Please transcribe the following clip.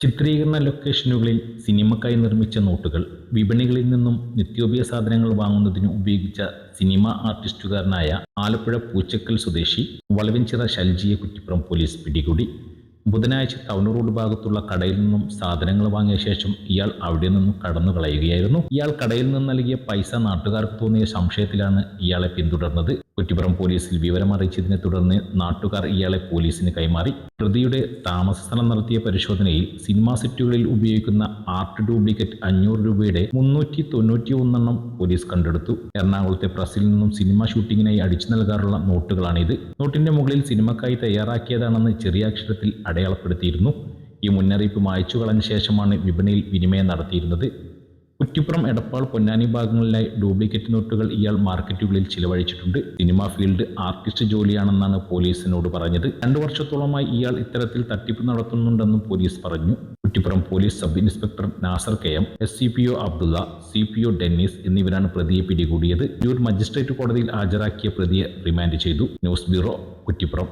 ചിത്രീകരണ ലൊക്കേഷനുകളിൽ സിനിമക്കായി നിർമ്മിച്ച നോട്ടുകൾ വിപണികളിൽ നിന്നും നിത്യോപയോഗ സാധനങ്ങൾ വാങ്ങുന്നതിന് ഉപയോഗിച്ച സിനിമ ആർട്ടിസ്റ്റുകാരനായ ആലപ്പുഴ പൂച്ചക്കൽ സ്വദേശി വളവിൻചിറ ശൽജിയെ കുറ്റിപ്പുറം പോലീസ് പിടികൂടി. ബുധനാഴ്ച ടൗൺ റോഡ് ഭാഗത്തുള്ള കടയിൽ നിന്നും സാധനങ്ങൾ വാങ്ങിയ ശേഷം ഇയാൾ അവിടെ നിന്നും കടന്നു കളയുകയായിരുന്നു. ഇയാൾ കടയിൽ നിന്ന് നൽകിയ പൈസ നാട്ടുകാർക്ക് തോന്നിയ സംശയത്തിലാണ് ഇയാളെ പിന്തുടർന്നത്. കുറ്റിപ്പുറം പോലീസിൽ വിവരം അറിയിച്ചതിനെ തുടർന്ന് നാട്ടുകാർ ഇയാളെ പോലീസിന് കൈമാറി. പ്രതിയുടെ താമസസ്ഥലം നടത്തിയ പരിശോധനയിൽ സിനിമാ സെറ്റുകളിൽ ഉപയോഗിക്കുന്ന ആർട്ട് ഡ്യൂപ്ലിക്കേറ്റ് അഞ്ഞൂറ് രൂപയുടെ മുന്നൂറ്റി തൊണ്ണൂറ്റി ഒന്നെണ്ണം പോലീസ് കണ്ടെടുത്തു. എറണാകുളത്തെ പ്രസിൽ നിന്നും സിനിമ ഷൂട്ടിങ്ങിനായി അടിച്ചു നൽകാറുള്ള നോട്ടുകളാണിത്. നോട്ടിന്റെ മുകളിൽ സിനിമക്കായി തയ്യാറാക്കിയതാണെന്ന് ചെറിയ അക്ഷരത്തിൽ അടയാളപ്പെടുത്തിയിരുന്നു. ഈ മുന്നറിയിപ്പ് മായച്ചു കളഞ്ഞ ശേഷമാണ് വിപണിയിൽ വിനിമയം നടത്തിയിരുന്നത്. കുറ്റിപ്പുറം എടപ്പാൾ പൊന്നാനി ഭാഗങ്ങളിലായി ഡ്യൂപ്ലിക്കേറ്റ് നോട്ടുകൾ ഇയാൾ മാർക്കറ്റുകളിൽ ചിലവഴിച്ചിട്ടുണ്ട്. സിനിമാ ഫീൽഡ് ആർട്ടിസ്റ്റ് ജോലിയാണെന്നാണ് പോലീസിനോട് പറഞ്ഞത്. രണ്ടു വർഷത്തോളമായി ഇയാൾ ഇത്തരത്തിൽ തട്ടിപ്പ് നടത്തുന്നുണ്ടെന്നും പോലീസ് പറഞ്ഞു. Kuttippuram police sub inspector Nasar K M S C P O Abdulla C P O Dennis എന്നിവരാണ് പ്രതിയെ പിടികൂടിയത്. തിരൂർ മജിസ്ട്രേറ്റ് കോടതിയിൽ ഹാജരാക്കിയ പ്രതിയെ റിമാൻഡ് ചെയ്തു. News bureau Kuttippuram.